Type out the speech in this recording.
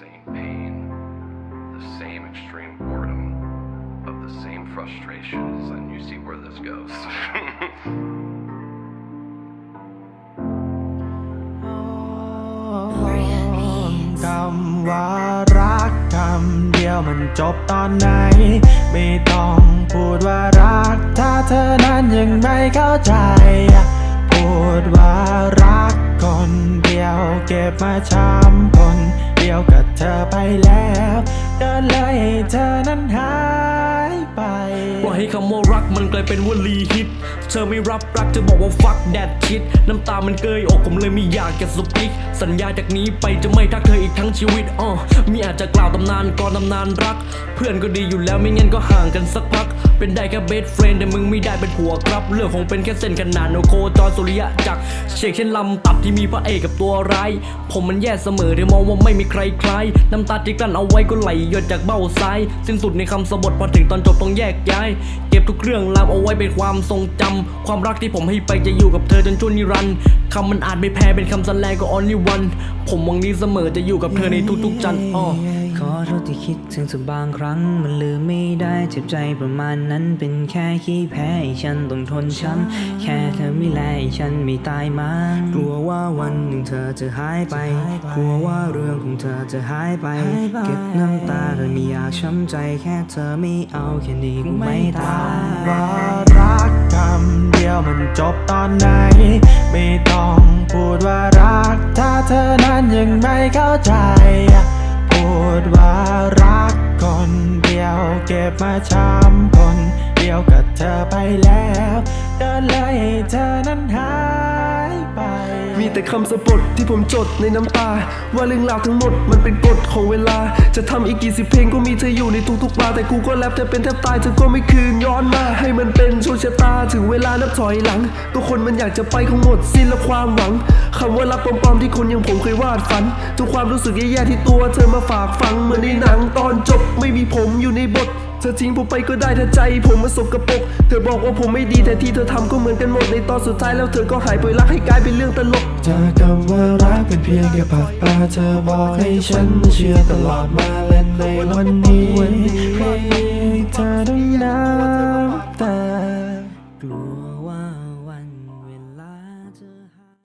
same pain, the same extreme boredom, of the same frustrations, and you see where this goes. oh, คำว่ารักคำเดียวมันจบตอนไหน ไม่ต้องพูดว่ารัก ถ้าเธอนั้นยังไม่เข้าใจ พูดว่ารักคนเดียวเก็บมาช้ำ กับเธอไปแล้วก็เลยให้เธอนั้นหายไปปล่อยให้คำว่ารักมันกลายเป็นวลีฮิต เธอไม่รับรักจะบอกว่า fuck that shit น้ำตามันเกยอกผมเลยไม่อยากจะสปิกสัญญาจากนี้ไปจะไม่ทักเธออีกทั้งชีวิตอ้อมีอาจจะกล่าวตำนานก่อนตำนานรัก เพื่อนก็ดีอยู่แล้วไม่งั้นก็ห่างกันสักพัก เป็นได้แค่เบสเฟรนแต่มึงไม่ได้เป็นผัวครับเรื่องคงเป็นแค่เส้นขนานโนโคจรสุริยะจากรเชกเช่นลำตับที่มีพระเอกกับตัวร้าย ผมมันแย่เสมอเดี๋ยวมองว่าไม่มีใครคล้าย น้ำตาที่กลั้นเอาไว้ก็ไหลหยดจากเบ้าซ้าย สิ้นสุดในคำสบทพอถึงตอนจบต้องแยกย้าย เก็บทุกเรื่องราวเอาไว้เป็นความทรงจำความรักที่ผมให้ไปจะอยู่กับเธอจนชั่วนิรันดร์คำมันอาจไม่แพ้เป็นคำสแลงก็ only one ผมหวังนี้เสมอจะอยู่กับเธอในทุกๆจันทร์อ้อขอโทษที่คิดถึงสักบางครั้ง มันลืมไม่ได้เจ็บใจประมาณนั้นเป็นแค่ขี้แพ้ให้ฉันต้องทนช้ำแค่เธอไม่แลให้ฉันไม่ตายมากลัวว่าวันหนึ่งเธอจะหายไป กลัวว่าเรื่องของเธอจะหายไป เก็บน้ำตาเธอไม่อยากช้ำใจแค่เธอไม่เอาแค่นี้กูไม่ตายว่ารักคำเดียวมันจบตอนไหน ไม่ต้องพูดว่ารัก ถ้าเธอนั้นยังไม่เข้าใจพูดว่ารักคนเดียวเก็บมาช้ำคน เดียวกับเธอไปแล้วก็เลยให้เธอนั้นหายไป มีแต่คำสะบดที่ผมจดในน้ำตา ว่าเรื่องราวทั้งหมดมันเป็นกฎของเวลา จะทำอีกกี่สิบเพลงก็มีเธออยู่ในทุกๆบาร์แต่กูก็แรปจะเป็นแทบตายเธอก็ไม่คืนย้อนมา ให้มันเป็นโชคชะตาถึงเวลานับถอยหลัง ก็คนมันอยากจะไปคงหมดสิ้นและความหวังคำว่ารักปลอมๆที่คนอย่างผมเคยวาดฝัน ทุกความรู้สึกแย่ๆที่ตัวเธอมาฝากฟังเหมือนในหนังตอนจบไม่มีผมอยู่ในบท เธอทิ้งผมไปก็ได้ถ้าใจผมมาสกปรกเธอบอกว่าผมไม่ดีแต่ที่เธอทำก็เหมือนกันหมดในตอนสุดท้ายแล้วเธอก็หายไปรักให้กลายเป็นเรื่องตลกเจอคำว่ารักเป็นเพียงแค่ผักปลาเธอบอกให้ฉันเชื่อตลอดมาและในวันนี้ให้เธอต้องน้